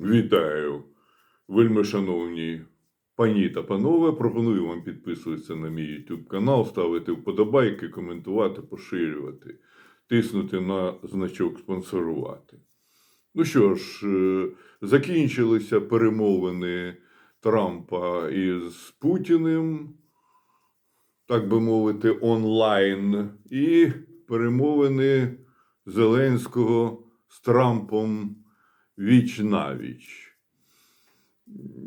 Вітаю, вельми шановні пані та панове. Пропоную вам підписуватися на мій YouTube канал, ставити вподобайки, коментувати, поширювати, тиснути на значок спонсорувати. Ну що ж, е, закінчилися перемовини Трампа із Путіним, так би мовити, онлайн, і перемовини Зеленського з Трампом віч навіч.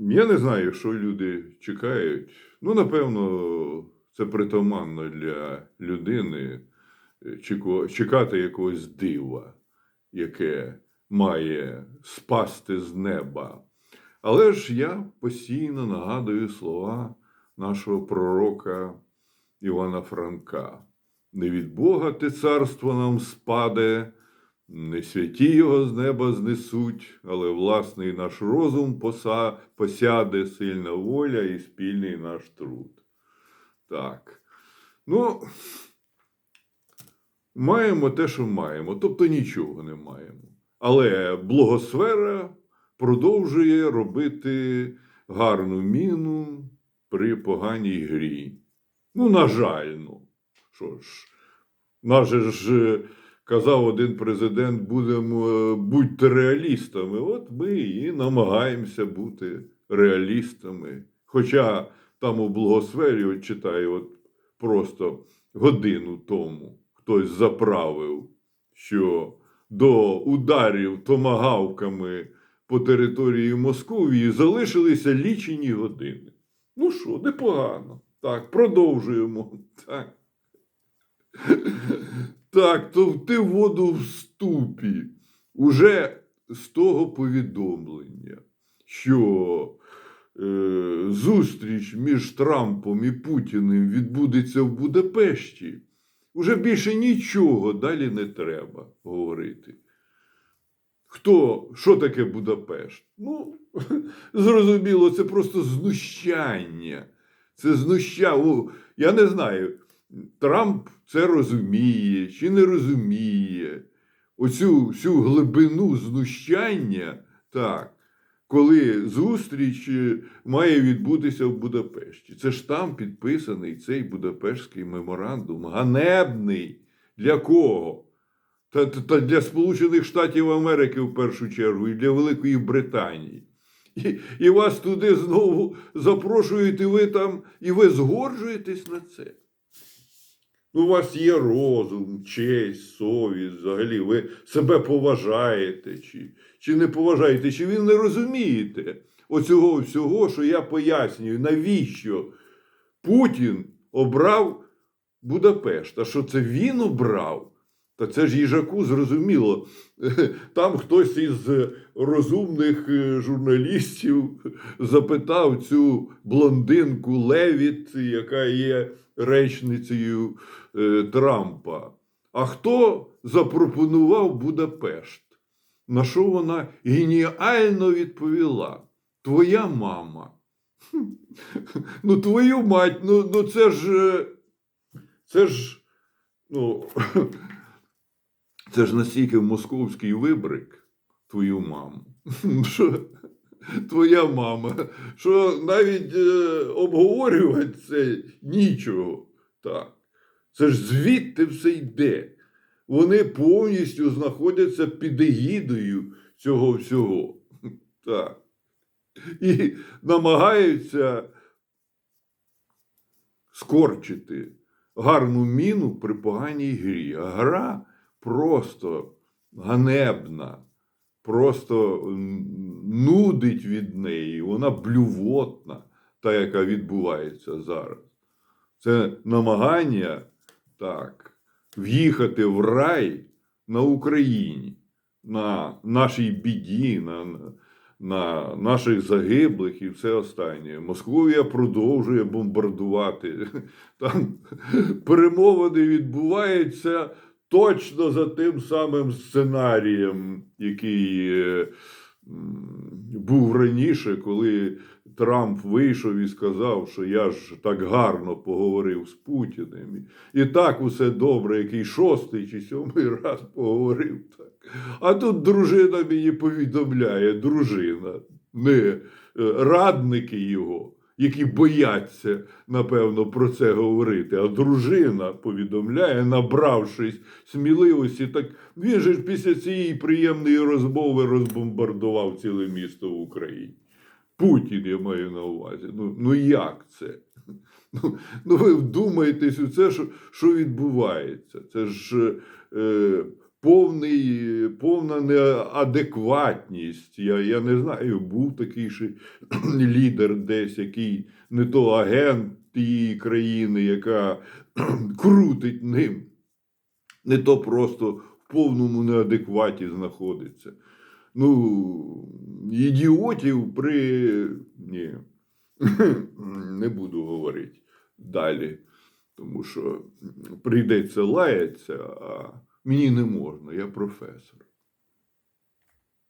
Я не знаю, що люди чекають. Ну, напевно, це притаманно для людини е, чекати якогось дива, яке має спасти з неба. Але ж я постійно нагадую слова нашого пророка Івана Франка. Не від Бога те царство нам спаде, не святі його з неба знесуть, але власний наш розум поса- посяде сильна воля і спільний наш труд. Так. Ну, маємо те, що маємо, тобто нічого не маємо. Але благосфера продовжує робити гарну міну при поганій грі. Ну, на жаль, ну. Що ж, наш же ж е, казав один президент, будемо е, будьте реалістами. От ми і намагаємося бути реалістами. Хоча там у благосфері, от читаю, от просто годину тому хтось заправив, що до ударів томагавками по території Московії залишилися лічені години. Ну що, непогано. Так, продовжуємо. Так. Так, то ти воду в ступі. Уже з того повідомлення, що е, зустріч між Трампом і Путіним відбудеться в Будапешті, уже більше нічого далі не треба говорити. Хто, що таке Будапешт? Ну, зрозуміло, це просто знущання. Це знущання. Я не знаю, Трамп це розуміє чи не розуміє. Оцю всю глибину знущання, так, коли зустріч е, має відбутися в Будапешті. Це ж там підписаний цей Будапештський меморандум. Ганебний. Для кого? Та, та, та для Сполучених Штатів Америки в першу чергу і для Великої Британії. І, і вас туди знову запрошують, і ви там, і ви згоджуєтесь на це. Ну, У вас є розум, честь, совість, взагалі, ви себе поважаєте, чи, чи не поважаєте, чи ви не розумієте оцього всього, що я пояснюю, навіщо Путін обрав Будапешт. А що це він обрав? Та це ж їжаку зрозуміло. Там хтось із розумних е, журналістів запитав цю блондинку Левіт, яка є речницею е, Трампа. А хто запропонував Будапешт? На що вона геніально відповіла? Твоя мама. Ну, твою мать, ну, ну це ж. е, Це ж. Ну, це ж настільки московський вибрик, твою маму. Твоя мама, що навіть е, обговорювати це нічого. Так. Це ж звідти все йде. Вони повністю знаходяться під егідою цього всього. Так. І намагаються скорчити гарну міну при поганій грі. А гра просто ганебна, просто нудить від неї, вона блювотна, та, яка відбувається зараз. Це намагання так, в'їхати в рай на Україні, на нашій біді, на, на наших загиблих і все останнє. Московія продовжує бомбардувати. Там перемовини відбуваються точно за тим самим сценарієм, який е, був раніше, коли Трамп вийшов і сказав, що я ж так гарно поговорив з Путіним. І так усе добре, який шостий чи сьомий раз поговорив так. А тут дружина мені повідомляє, дружина, не е, радники його, які бояться, напевно, про це говорити. А дружина повідомляє, набравшись сміливості, так він же ж після цієї приємної розмови розбомбардував ціле місто в Україні. Путін я маю на увазі. Ну, ну як це? Ну, ну ви вдумайтесь у це, що, що відбувається. Це ж е, повний, повна неадекватність. Я, я не знаю, був такий ще лідер десь, який не то агент тієї країни, яка крутить ним, не то просто в повному неадекваті знаходиться. Ну, ідіотів при. Ні, не буду говорити далі, тому що прийдеться лаятися, а мені не можна, я професор.